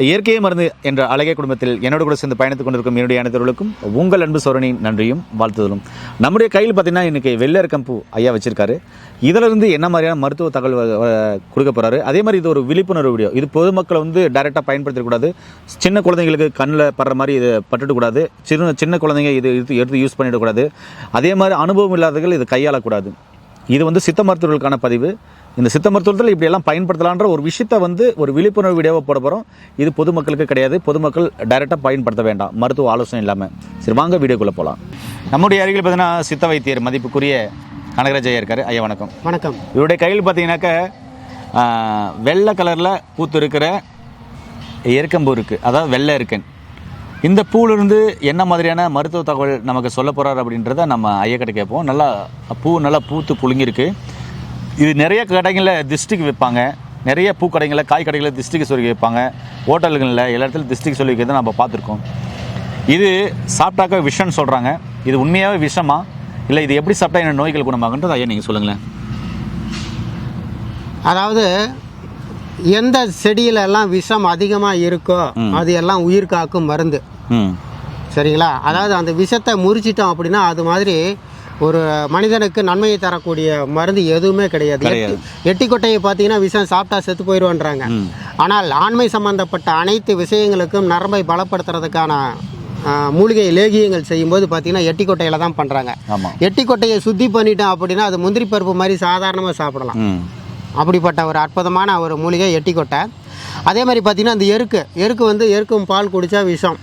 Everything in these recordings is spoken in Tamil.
இயற்கையை மருந்து என்ற அழகிய குடும்பத்தில் என்னோட கூட சேர்ந்து பயணித்துக் கொண்டிருக்கும் என்னுடைய அனைத்தவர்களுக்கும் உங்கள் அன்பு சோரனின் நன்றியும் வாழ்த்துதலும். நம்முடைய கையில் பார்த்தீங்கன்னா இன்னைக்கு வெள்ளரிக்கம்பூ ஐயா வச்சிருக்காரு. இதிலிருந்து என்ன மாதிரியான மருத்துவ தகவல் வ- கொடுக்க போகிறாரு அதே மாதிரி இது ஒரு விழிப்புணர்வு வீடியோ. இது பொதுமக்களை வந்து டைரெக்டாக பயன்படுத்தக்கூடாது சின்ன குழந்தைங்களுக்கு கண்ணில் படுற மாதிரி இது பட்டுடக்கூடாது சின்ன சின்ன குழந்தைங்க இது எடுத்து எடுத்து யூஸ் பண்ணிடக்கூடாது அதே மாதிரி அனுபவம் இல்லாதவர்கள் இது கையாளக்கூடாது இது வந்து சித்த மருத்துவர்களுக்கான பதிவு. இந்த சித்த மருத்துவத்தில் இப்படி எல்லாம் பயன்படுத்தலான்ற ஒரு விஷயத்தை வந்து ஒரு விழிப்புணர்வு வீடியோவை போட போகிறோம் இது பொதுமக்களுக்கு கிடையாது. பொதுமக்கள் டைரெக்டாக பயன்படுத்த வேண்டாம். மருத்துவ ஆலோசனை இல்லாமல் சரி வாங்க வீடியோக்குள்ளே போகலாம் நம்முடைய அருகில் பார்த்தீங்கன்னா சித்த வைத்தியர் மதிப்புக்குரிய கனகராஜ் ஐயா இருக்காரு. ஐயா வணக்கம். வணக்கம். இவருடைய கையில் பார்த்தீங்கன்னாக்க வெள்ளை கலரில் பூத்து இருக்கிற எருக்கம்பூ இருக்குது அதாவது வெள்ளை இருக்கன் இந்த பூவிலிருந்து என்ன மாதிரியான மருத்துவ தகவல் நமக்கு சொல்ல போகிறார் அப்படின்றத நம்ம ஐயக்கிட்ட கேட்போம். நல்லா பூ நல்லா பூத்து புழுங்கியிருக்கு. இது நிறைய கடைகளில் திஸ்டிக்கு வைப்பாங்க. நிறைய பூ கடைகளில் காய் கடைகளில் திஸ்டிக்கு சொல்லி வைப்பாங்க. ஹோட்டல்களில் எல்லா இடத்துல திஸ்டிக்கு சொல்லி வைக்கிறத நம்ம பார்த்துருக்கோம். இது சாப்பிட்டாக்க விஷம்னு சொல்கிறாங்க இது உண்மையாகவே விஷமா? இல்லை இது எப்படி சாப்பிட்டா என்ன நோய்கள் குணமாகுன்றது ஐயா நீங்கள் சொல்லுங்களேன். அதாவது எந்த செடியில எல்லாம் விஷம் அதிகமாக இருக்கோ அது எல்லாம் உயிர் காக்கும் மருந்து. சரிங்களா? அதாவது அந்த விஷத்தை முறிச்சிட்டோம் அப்படின்னா அது மாதிரி ஒரு மனிதனுக்கு நன்மையை தரக்கூடிய மருந்து எதுவுமே கிடையாது. கிடையாது. எட்டி- எட்டிக்கொட்டையை பார்த்தீங்கன்னா விஷம் சாப்பிட்டா செத்து போயிடுவான்றாங்க. ஆனால் ஆண்மை சம்பந்தப்பட்ட அனைத்து விஷயங்களுக்கும் நரம்பை பலப்படுத்துறதுக்கான மூலிகை லேகியங்கள் செய்யும்போது பார்த்தீங்கன்னா எட்டிக்கொட்டையில் தான் பண்ணுறாங்க எட்டிக்கொட்டையை சுத்தி பண்ணிட்டோம் அப்படின்னா அது முந்திரி பருப்பு மாதிரி சாதாரணமாக சாப்பிடலாம். அப்படிப்பட்ட ஒரு அற்புதமான ஒரு மூலிகை எட்டிக்கொட்டை. அதே மாதிரி பார்த்தீங்கன்னா அந்த எருக்கு எருக்கு வந்து எருக்கும் பால் குடித்தா விஷம்.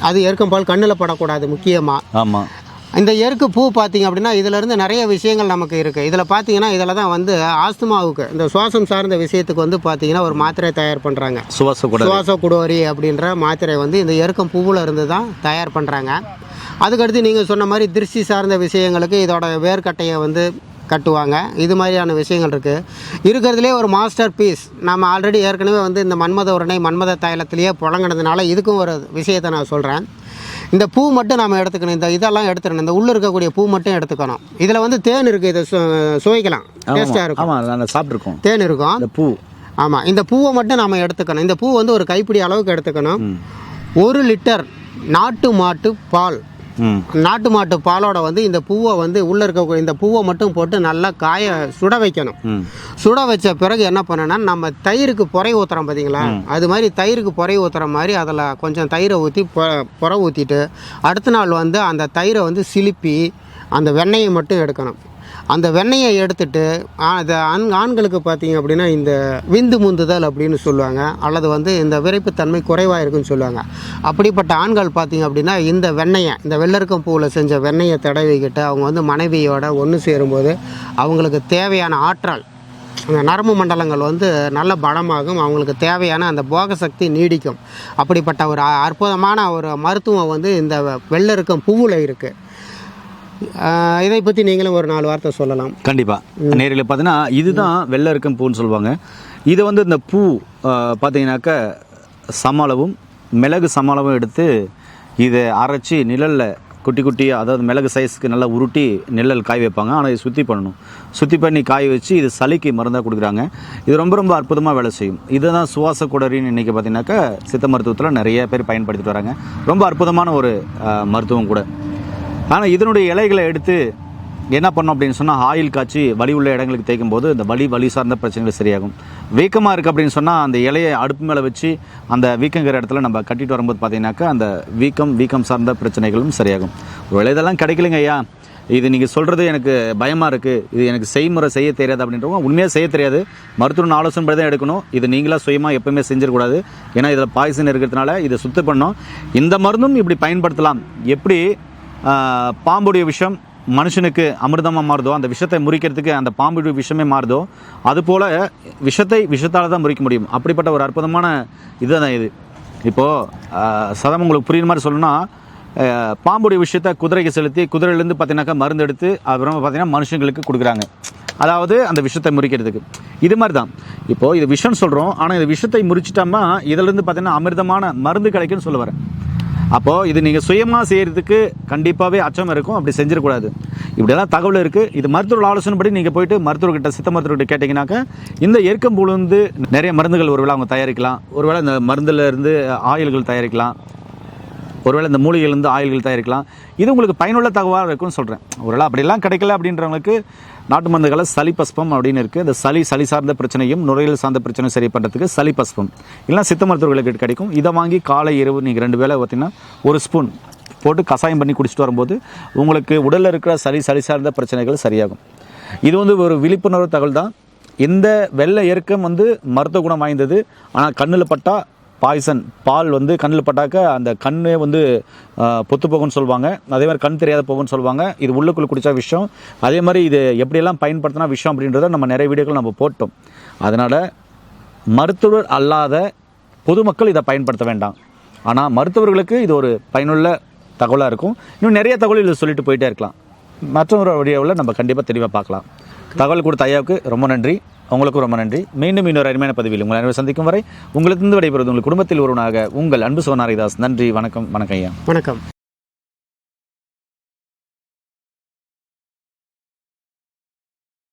அது எருக்கும் பால் கண்ணில் படக்கூடாது முக்கியமாக ஆமாம் இந்த எருக்கு பூ பார்த்தீங்க அப்படின்னா இதிலிருந்து நிறைய விஷயங்கள் நமக்கு இருக்குது இதில் பார்த்தீங்கன்னா இதில் தான் வந்து ஆஸ்துமாவுக்கு இந்த சுவாசம் சார்ந்த விஷயத்துக்கு வந்து பார்த்தீங்கன்னா ஒரு மாத்திரை தயார் பண்ணுறாங்க சுவாச சுவாச குடோரி அப்படின்ற மாத்திரை வந்து இந்த எருக்கம் பூவில் இருந்து தான் தயார் பண்ணுறாங்க அதுக்கடுத்து நீங்கள் சொன்ன மாதிரி திருஷ்டி சார்ந்த விஷயங்களுக்கு இதோட வேர்க்கட்டையை வந்து கட்டுவாங்க. இது மாதிரியான விஷயங்கள் இருக்குது இருக்கிறதுலே ஒரு மாஸ்டர் பீஸ். நம்ம ஆல்ரெடி ஏற்கனவே வந்து இந்த மன்மத உரணை மன்மத தைலத்திலேயே புழங்கினதுனால இதுக்கும் ஒரு விஷயத்தை நான் சொல்கிறேன் இந்த பூ மட்டும் நம்ம எடுத்துக்கணும். இந்த இதெல்லாம் எடுத்துக்கணும் இந்த உள்ளே இருக்கக்கூடிய பூ மட்டும் எடுத்துக்கணும். இதில் வந்து தேன் இருக்குது இதை சுவைக்கலாம். டேஸ்ட்டாக இருக்கும். ஆமாம் நாங்கள் சாப்பிட்ருக்கோம். தேன் இருக்கும். இந்த பூ. ஆமாம் இந்த பூவை மட்டும் நம்ம எடுத்துக்கணும். இந்த பூ வந்து ஒரு கைப்பிடி அளவுக்கு எடுத்துக்கணும். ஒரு லிட்டர் நாட்டு மாட்டு பால். நாட்டு மாட்டு பாலோட வந்து இந்த பூவை வந்து உள்ளே இருக்கக்கூடிய இந்த பூவை மட்டும் போட்டு நல்லா காய சுட வைக்கணும். சுட வச்ச பிறகு என்ன பண்ணணும்னா நம்ம தயிருக்கு புரை ஊற்றுறோம் பார்த்தீங்களா அது மாதிரி தயிருக்கு புரை ஊற்றுற மாதிரி அதில் கொஞ்சம் தயிரை ஊற்றி புற ஊற்றிட்டு அடுத்த நாள் வந்து அந்த தயிரை வந்து சிலுப்பி அந்த வெண்ணெயை மட்டும் எடுக்கணும். அந்த வெண்ணெயை எடுத்துட்டு அது ஆண் ஆண்களுக்கு பார்த்தீங்க அப்படின்னா இந்த விந்து முந்துதல் அப்படின்னு சொல்லுவாங்க. அல்லது வந்து இந்த விரைப்புத்தன்மை குறைவாக இருக்குன்னு சொல்லுவாங்க. அப்படிப்பட்ட ஆண்கள் பார்த்தீங்க அப்படின்னா இந்த வெண்ணெயை இந்த வெள்ளருக்கம் பூவில் செஞ்ச வெண்ணெயை தடவிக்கிட்டு அவங்க வந்து மனைவியோட ஒன்று சேரும்போது அவங்களுக்கு தேவையான ஆற்றல் அந்த நரம்பு மண்டலங்கள் வந்து நல்ல பலமாகும். அவங்களுக்கு தேவையான அந்த போக சக்தி நீடிக்கும். அப்படிப்பட்ட ஒரு அற்புதமான ஒரு மருத்துவம் வந்து இந்த வெள்ளருக்கம் பூவில் இருக்குது இதை பற்றி நீங்களும் ஒரு நாலு வார்த்தை சொல்லலாம். கண்டிப்பாக நேரில் பார்த்தீங்கன்னா இதுதான் வெள்ளை இருக்கும் பூன்னு சொல்லுவாங்க. இது வந்து இந்த பூ பார்த்தீங்கன்னாக்க சமளவும் மிளகு சமளவும் எடுத்து இதை அரைச்சி நிழலில் குட்டி குட்டியாக அதாவது மிளகு சைஸ்க்கு நல்லா உருட்டி நிழல் காய வைப்பாங்க. ஆனால் இது சுத்தி பண்ணணும். சுத்தி பண்ணி காய வச்சு இது சளிக்கு மருந்தாக கொடுக்குறாங்க. இது ரொம்ப ரொம்ப அற்புதமாக வேலை செய்யும். இதுதான் சுவாச குடரின்னு இன்றைக்கி பார்த்தீங்கன்னாக்கா சித்த மருத்துவத்தில் நிறைய பேர் பயன்படுத்திட்டு வராங்க. ரொம்ப அற்புதமான ஒரு மருத்துவம் கூட. ஆனால் இதனுடைய இலைகளை எடுத்து என்ன பண்ணோம் அப்படின்னு சொன்னால் ஆயில் காய்ச்சி வலி உள்ள இடங்களுக்கு தேய்க்கும் போது இந்த வலி வலி சார்ந்த பிரச்சனைகள் சரியாகும். வீக்கமாக இருக்குது அப்படின்னு சொன்னால் அந்த இலையை அடுப்பு மேலே வச்சு அந்த வீக்கங்கிற இடத்துல நம்ம கட்டிட்டு வரும்போது பார்த்தீங்கன்னாக்கா அந்த வீக்கம் வீக்கம் சார்ந்த பிரச்சனைகளும் சரியாகும். ஒரு இதெல்லாம் கிடைக்கலங்க ஐயா. இது நீங்கள் சொல்கிறது எனக்கு பயமாக இருக்குது இது எனக்கு செய்முறை செய்ய தெரியாது அப்படின்றவங்க உண்மையாக செய்ய தெரியாது. மருத்துவன் ஆலோசனை படி தான் எடுக்கணும். இது நீங்களாக சுயமாக எப்பவுமே செஞ்சிடக்கூடாது. ஏன்னா இதில் பாய்சன் இருக்கிறதுனால இதை சுத்தம் பண்ணோம் இந்த மருந்தும் இப்படி பயன்படுத்தலாம். எப்படி? பாம்புடைய விஷம் மனுஷனுக்கு அமிர்தமாக மாறுதோ அந்த விஷத்தை முறிக்கிறதுக்கு அந்த பாம்புடைய விஷமே மாறுதோ அதுபோல் விஷத்தை விஷத்தால் தான் முறிக்க முடியும். அப்படிப்பட்ட ஒரு அற்புதமான இதுதான் இது. இப்போது சதம் உங்களுக்கு புரியுற மாதிரி சொல்லணும்னா பாம்புடைய விஷயத்தை குதிரைக்கு செலுத்தி குதிரையிலேருந்து பார்த்தீங்கன்னாக்கா மருந்து எடுத்து அப்புறம் பார்த்தீங்கன்னா மனுஷங்களுக்கு கொடுக்குறாங்க. அதாவது அந்த விஷத்தை முறிக்கிறதுக்கு. இது மாதிரி தான். இப்போது இது விஷம்னு சொல்கிறோம் ஆனால் இது விஷத்தை முறிச்சிட்டோம்னா இதிலேருந்து பார்த்தீங்கன்னா அமிர்தமான மருந்து கிடைக்குன்னு சொல்ல வரேன். அப்போது இது நீங்கள் சுயமாக செய்கிறதுக்கு கண்டிப்பாகவே அச்சம் இருக்கும். அப்படி செஞ்சிடக்கூடாது. இப்படியெல்லாம் தகவல் இருக்குது இது மருத்துவர் ஆலோசனைப்படி நீங்கள் போயிட்டு மருத்துவர்கிட்ட சித்த மருத்துவர்கிட்ட கேட்டிங்கனாக்கா இந்த எருக்கம்பூல் வந்து நிறைய மருந்துகள் ஒருவேளை அவங்க தயாரிக்கலாம். ஒருவேளை இந்த மருந்துல இருந்து ஆயில்கள் தயாரிக்கலாம். ஒருவேளை இந்த மூலிகையிலேருந்து ஆயில்கள் தயாரிக்கலாம். இது உங்களுக்கு பயனுள்ள தகவலாக இருக்கும்னு சொல்கிறேன் ஒருவேளை அப்படிலாம் கிடைக்கல அப்படின்றவங்களுக்கு நாட்டு மருந்துகளை சளி பஸ்பம் அப்படின்னு இருக்குது இந்த சளி சளி சார்ந்த பிரச்சனையும் நுரையீரல் சார்ந்த பிரச்சனையும் சரி பண்ணுறதுக்கு சளி பஸ்பம். இல்லைனா சித்த மருத்துவர்களுக்கு கிடைக்கும். இதை வாங்கி காலை இரவு நீங்கள் ரெண்டு வேளை பார்த்தீங்கன்னா ஒரு ஸ்பூன் போட்டு கசாயம் பண்ணி குடிச்சிட்டு வரும்போது உங்களுக்கு உடலில் இருக்கிற சளி சளி சார்ந்த பிரச்சனைகள் சரியாகும். இது வந்து ஒரு விழிப்புணர்வு தகவல் தான். இந்த வெள்ளை எருக்கம் வந்து மருத்துவ குணம் வாய்ந்தது. ஆனால் கண்ணில் பட்டால் பாய்சன். பால் வந்து கண்ணில் பட்டாக்க அந்த கண்ணே வந்து பொத்து போகும்னு சொல்லுவாங்க. அதே மாதிரி கண் தெரியாத போகும்னு சொல்லுவாங்க. இது உள்ளுக்குள்ள குடித்த விஷயம் அதே மாதிரி இது எப்படியெல்லாம் பயன்படுத்தினா விஷயம் அப்படின்றத நம்ம நிறைய வீடியோக்கள் நம்ம போட்டோம். அதனால் மருத்துவர் அல்லாத பொதுமக்கள் இதை பயன்படுத்த வேண்டாம். ஆனால் மருத்துவர்களுக்கு இது ஒரு பயனுள்ள தகவலாக இருக்கும். இன்னும் நிறைய தகவல் இதில் சொல்லிட்டு போயிட்டே இருக்கலாம். மற்றொரு வீடியோவில் நம்ம கண்டிப்பாக தெளிவாக பார்க்கலாம். தகவல் கொடுத்த ஐயாவுக்கு ரொம்ப நன்றி. உங்களுக்கு ரொம்ப நன்றி. மீண்டும் இன்னொரு அருமையான பதிவில் உங்களை அனைவரும் சந்திக்கும் வரை உங்களிடத்திலிருந்து விடைபெறுவது உங்கள் குடும்பத்தில் ஒருவனாக உங்கள் அன்பு சோனாரிதாஸ். நன்றி வணக்கம் வணக்கம் ஐயா. வணக்கம்.